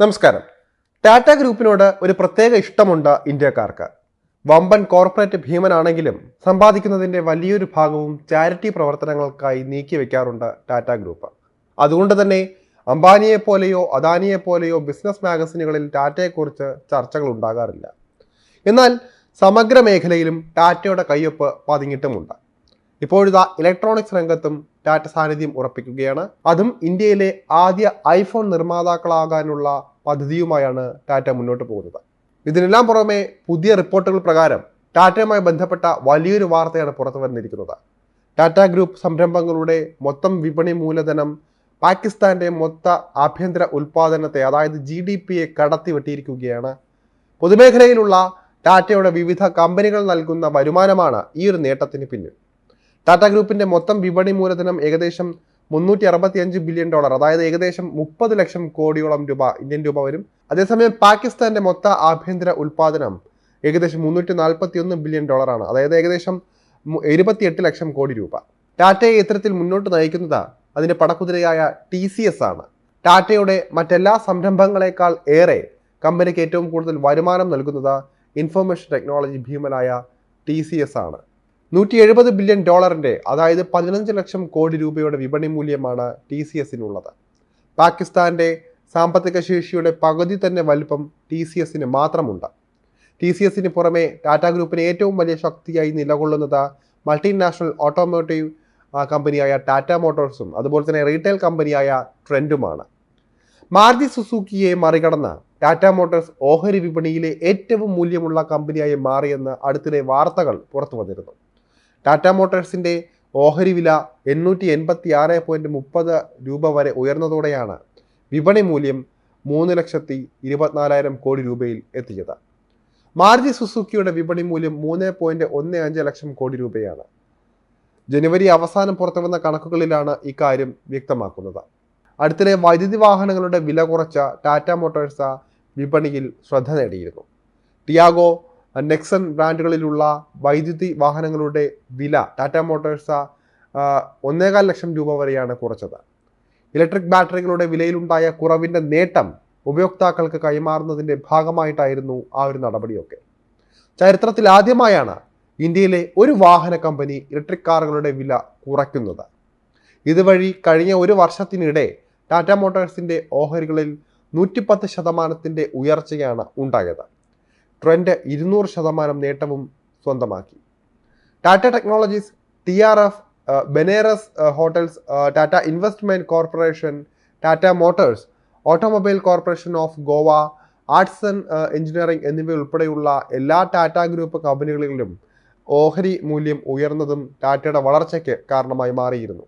നമസ്കാരം. ടാറ്റ ഗ്രൂപ്പിനോട് ഒരു പ്രത്യേക ഇഷ്ടമുണ്ട് ഇന്ത്യക്കാർക്ക്. വമ്പൻ കോർപ്പറേറ്റ് ഭീമനാണെങ്കിലും സമ്പാദിക്കുന്നതിന്റെ വലിയൊരു ഭാഗവും ചാരിറ്റി പ്രവർത്തനങ്ങൾക്കായി നീക്കി വയ്ക്കാറുണ്ട് ടാറ്റ ഗ്രൂപ്പ്. അതുകൊണ്ട് തന്നെ അംബാനിയെ പോലെയോ അദാനിയെ പോലെയോ ബിസിനസ് മാഗസിനുകളിൽ ടാറ്റയെക്കുറിച്ച് ചർച്ചകൾ ഉണ്ടാകാറില്ല. എന്നാൽ സമഗ്ര മേഖലയിലും ടാറ്റയുടെ കയ്യൊപ്പ് പതിങ്ങിട്ടുമുണ്ട് ഇപ്പോഴിതാ ഇലക്ട്രോണിക്സ് രംഗത്തും ടാറ്റ സാന്നിധ്യം ഉറപ്പിക്കുകയാണ്. അതും ഇന്ത്യയിലെ ആദ്യ ഐഫോൺ നിർമ്മാതാക്കളാകാനുള്ള പദ്ധതിയുമായാണ് ടാറ്റ മുന്നോട്ട് പോകുന്നത്. ഇതിനെല്ലാം പുറമെ പുതിയ റിപ്പോർട്ടുകൾ പ്രകാരം ടാറ്റയുമായി ബന്ധപ്പെട്ട വലിയൊരു വാർത്തയാണ് പുറത്തു വന്നിരിക്കുന്നത്. ടാറ്റ ഗ്രൂപ്പ് സംരംഭങ്ങളുടെ മൊത്തം വിപണി മൂലധനം പാകിസ്ഥാന്റെ മൊത്ത ആഭ്യന്തര ഉൽപാദനത്തെ അതായത് ജി ഡി പിയെ കടത്തി വെട്ടിയിരിക്കുകയാണ്. പൊതുമേഖലയിലുള്ള ടാറ്റയുടെ വിവിധ കമ്പനികൾ നൽകുന്ന വരുമാനമാണ് ഈ ഒരു നേട്ടത്തിന് പിന്നിൽ. ടാറ്റ ഗ്രൂപ്പിന്റെ മൊത്തം വിപണി മൂലധനം ഏകദേശം മുന്നൂറ്റി അറുപത്തി അഞ്ച് ബില്യൺ ഡോളർ അതായത് ഏകദേശം മുപ്പത് ലക്ഷം കോടിയോളം രൂപ ഇന്ത്യൻ രൂപ വരും. അതേസമയം പാകിസ്ഥാന്റെ മൊത്ത ആഭ്യന്തര ഉൽപാദനം ഏകദേശം മുന്നൂറ്റി നാൽപ്പത്തി ഒന്ന് ബില്യൺ ഡോളറാണ് അതായത് ഏകദേശം ഇരുപത്തിയെട്ട് ലക്ഷം കോടി രൂപ. ടാറ്റയെ ഇത്തരത്തിൽ മുന്നോട്ട് നയിക്കുന്നത് അതിന്റെ പടക്കുതിരയായ ടി സി എസ് ആണ്. ടാറ്റയുടെ മറ്റെല്ലാ സംരംഭങ്ങളെക്കാൾ ഏറെ കമ്പനിക്ക് ഏറ്റവും കൂടുതൽ വരുമാനം നൽകുന്നത് ഇൻഫർമേഷൻ ടെക്നോളജി ഭീമനായ ടി സി എസ് ആണ്. നൂറ്റി എഴുപത് ബില്യൺ ഡോളറിന്റെ അതായത് പതിനഞ്ച് ലക്ഷം കോടി രൂപയുടെ വിപണി മൂല്യമാണ് ടി സി എസിനുള്ളത്. പാകിസ്ഥാന്റെ സാമ്പത്തിക ശേഷിയുടെ പകുതി തന്നെ വലിപ്പം ടി സി എസിന് മാത്രമുണ്ട്. ടി സി എസിന് പുറമെ ടാറ്റ ഗ്രൂപ്പിന് ഏറ്റവും വലിയ ശക്തിയായി നിലകൊള്ളുന്നത് മൾട്ടിനാഷണൽ ഓട്ടോമോട്ടീവ് കമ്പനിയായ ടാറ്റ മോട്ടോഴ്സും അതുപോലെ തന്നെ റീറ്റെയിൽ കമ്പനിയായ ട്രെൻഡുമാണ്. മാർജി സുസൂക്കിയെ മറികടന്ന് ടാറ്റ മോട്ടോഴ്സ് ഓഹരി വിപണിയിലെ ഏറ്റവും മൂല്യമുള്ള കമ്പനിയായി മാറിയെന്ന് അടുത്തിടെ വാർത്തകൾ പുറത്തു വന്നിരുന്നു ടാറ്റ മോട്ടോഴ്സിന്റെ ഓഹരി വില എണ്ണൂറ്റി എൺപത്തി ആറ് പോയിന്റ് മുപ്പത് രൂപ വരെ ഉയർന്നതോടെയാണ് വിപണി മൂല്യം മൂന്ന് ലക്ഷത്തി ഇരുപത്തിനാലായിരം കോടി രൂപയിൽ എത്തിയത്. മാരുതി സുസുക്കിയുടെ വിപണി മൂല്യം മൂന്ന് പോയിന്റ് ഒന്ന് അഞ്ച് ലക്ഷം കോടി രൂപയാണ്. ജനുവരി അവസാനം പുറത്തുവന്ന കണക്കുകളിലാണ് ഇക്കാര്യം വ്യക്തമാക്കുന്നത്. അടുത്തിടെ വൈദ്യുതി വാഹനങ്ങളുടെ വില കുറച്ച ടാറ്റ മോട്ടോഴ്സ വിപണിയിൽ ശ്രദ്ധ നേടിയിരുന്നു. ടിയാഗോ നെക്സൺ ബ്രാൻഡുകളിലുള്ള വൈദ്യുതി വാഹനങ്ങളുടെ വില ടാറ്റ മോട്ടോഴ്സ് ഒന്നേകാൽ ലക്ഷം രൂപ വരെയാണ് കുറച്ചത്. ഇലക്ട്രിക് ബാറ്ററികളുടെ വിലയിലുണ്ടായ കുറവിന്റെ നേട്ടം ഉപയോക്താക്കൾക്ക് കൈമാറുന്നതിന്റെ ഭാഗമായിട്ടായിരുന്നു ആ ഒരു നടപടിയൊക്കെ. ചരിത്രത്തിൽ ആദ്യമായാണ് ഇന്ത്യയിലെ ഒരു വാഹന കമ്പനി ഇലക്ട്രിക് കാറുകളുടെ വില കുറയ്ക്കുന്നത്. ഇതുവഴി കഴിഞ്ഞ ഒരു വർഷത്തിനിടെ ടാറ്റ മോട്ടോഴ്സിന്റെ ഓഹരികളിൽ നൂറ്റിപ്പത്ത് ശതമാനത്തിന്റെ ഉയർച്ചയാണ് ഉണ്ടായത്. ട്രെൻഡ് ഇരുന്നൂറ് ശതമാനം നേട്ടവും സ്വന്തമാക്കി. Tata technologies T R F Benares hotels Tata investment corporation Tata motors automobile corporation of Goa arts and engineering എന്നിവ ഉൾപ്പെടെയുള്ള എല്ലാ ടാറ്റ ഗ്രൂപ്പ് കമ്പനികളിലും ഓഹരി മൂല്യം ഉയർന്നതും ടാറ്റയുടെ വളർച്ചയ്ക്ക് കാരണമായി മാറിയിരുന്നു.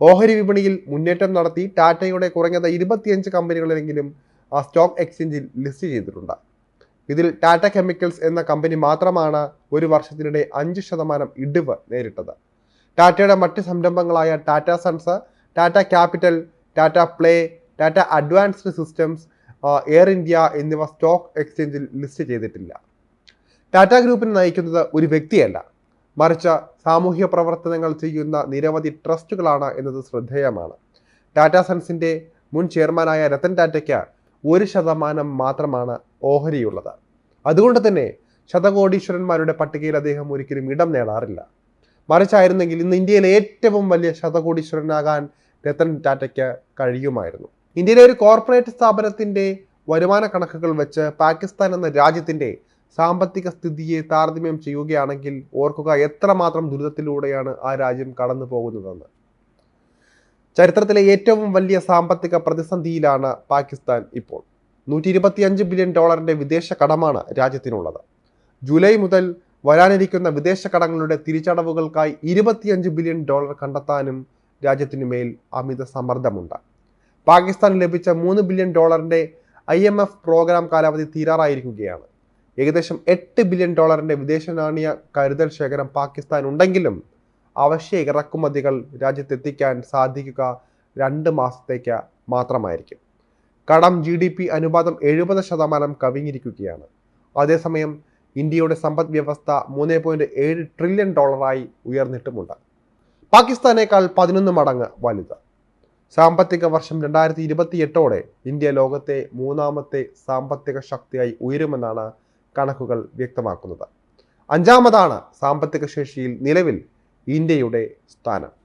ഓഹരി വിപണിയിൽ മുന്നേറ്റം നടത്തി ടാറ്റയുടെ കുറഞ്ഞത് ഇരുപത്തിയഞ്ച് കമ്പനികളെങ്കിലും ആ സ്റ്റോക്ക് എക്സ്ചേഞ്ചിൽ ലിസ്റ്റ് ചെയ്തിട്ടുണ്ട്. ഇതിൽ ടാറ്റ കെമിക്കൽസ് എന്ന കമ്പനി മാത്രമാണ് ഒരു വർഷത്തിനിടെ അഞ്ച് ശതമാനം ഇടിവ് നേരിട്ടത്. ടാറ്റയുടെ മറ്റ് സംരംഭങ്ങളായ Tata sons Tata capital Tata play Tata advanced systems air India എന്നിവ സ്റ്റോക്ക് എക്സ്ചേഞ്ചിൽ ലിസ്റ്റ് ചെയ്തിട്ടില്ല. ടാറ്റ ഗ്രൂപ്പിനെ നയിക്കുന്നത് ഒരു വ്യക്തിയല്ല. മറിച്ച് സാമൂഹ്യ പ്രവർത്തനങ്ങൾ ചെയ്യുന്ന നിരവധി ട്രസ്റ്റുകളാണ് എന്നത് ശ്രദ്ധേയമാണ്. ടാറ്റ സൺസിന്റെ മുൻ ചെയർമാനായ രത്തൻ ടാറ്റയ്ക്ക് ഒരു ശതമാനം മാത്രമാണ് ഓഹരിയുള്ളത്. അതുകൊണ്ട് തന്നെ ശതകോടീശ്വരന്മാരുടെ പട്ടികയിൽ അദ്ദേഹം ഒരിക്കലും ഇടം നേടാറില്ല. മറിച്ചായിരുന്നെങ്കിൽ ഇന്ന് ഇന്ത്യയിലെ ഏറ്റവും വലിയ ശതകോടീശ്വരനാകാൻ രത്തൻ ടാറ്റയ്ക്ക് കഴിയുമായിരുന്നു. ഇന്ത്യയിലെ ഒരു കോർപ്പറേറ്റ് സ്ഥാപനത്തിന്റെ വരുമാന കണക്കുകൾ വെച്ച് പാകിസ്ഥാൻ എന്ന രാജ്യത്തിന്റെ സാമ്പത്തിക സ്ഥിതിയെ താരതമ്യം ചെയ്യുകയാണെങ്കിൽ ഓർക്കുക എത്രമാത്രം ദുരിതത്തിലൂടെയാണ് ആ രാജ്യം കടന്നു പോകുന്നതെന്ന് ചരിത്രത്തിലെ ഏറ്റവും വലിയ സാമ്പത്തിക പ്രതിസന്ധിയിലാണ് പാകിസ്ഥാൻ ഇപ്പോൾ. നൂറ്റി ഇരുപത്തിയഞ്ച് ബില്യൺ ഡോളറിന്റെ വിദേശ കടമാണ് രാജ്യത്തിനുള്ളത്. ജൂലൈ മുതൽ വരാനിരിക്കുന്ന വിദേശ കടങ്ങളുടെ തിരിച്ചടവുകൾക്കായി ഇരുപത്തിയഞ്ച് ബില്യൺ ഡോളർ കണ്ടെത്താനും രാജ്യത്തിനു മേൽ അമിത സമ്മർദ്ദമുണ്ട്. പാകിസ്ഥാൻ ലഭിച്ച മൂന്ന് ബില്യൺ ഡോളറിന്റെ ഐ എം എഫ് പ്രോഗ്രാം കാലാവധി തീരാറായിരിക്കുകയാണ്. ഏകദേശം എട്ട് ബില്യൺ ഡോളറിന്റെ വിദേശ നാണ്യ കരുതൽ ശേഖരം പാകിസ്ഥാൻ ഉണ്ടെങ്കിലും അവശ്യ ഇറക്കുമതികൾ രാജ്യത്തെത്തിക്കാൻ സാധിക്കുക രണ്ട് മാസത്തേക്ക് മാത്രമായിരിക്കും. കടം ജി ഡി പി അനുപാതം എഴുപത് ശതമാനം കവിഞ്ഞിരിക്കുകയാണ്. അതേസമയം ഇന്ത്യയുടെ സമ്പദ് വ്യവസ്ഥ മൂന്ന് പോയിന്റ് ഏഴ് ട്രില്യൺ ഡോളറായി ഉയർന്നിട്ടുമുണ്ട്. പാകിസ്ഥാനേക്കാൾ പതിനൊന്ന് മടങ്ങ് വലുത്. സാമ്പത്തിക വർഷം രണ്ടായിരത്തി ഇരുപത്തിയെട്ടോടെ ഇന്ത്യ ലോകത്തെ മൂന്നാമത്തെ സാമ്പത്തിക ശക്തിയായി ഉയരുമെന്നാണ് കണക്കുകൾ വ്യക്തമാക്കുന്നത്. അഞ്ചാമതാണ് സാമ്പത്തിക ശേഷിയിൽ നിലവിൽ ഇന്ത്യയുടെ സ്ഥാനം.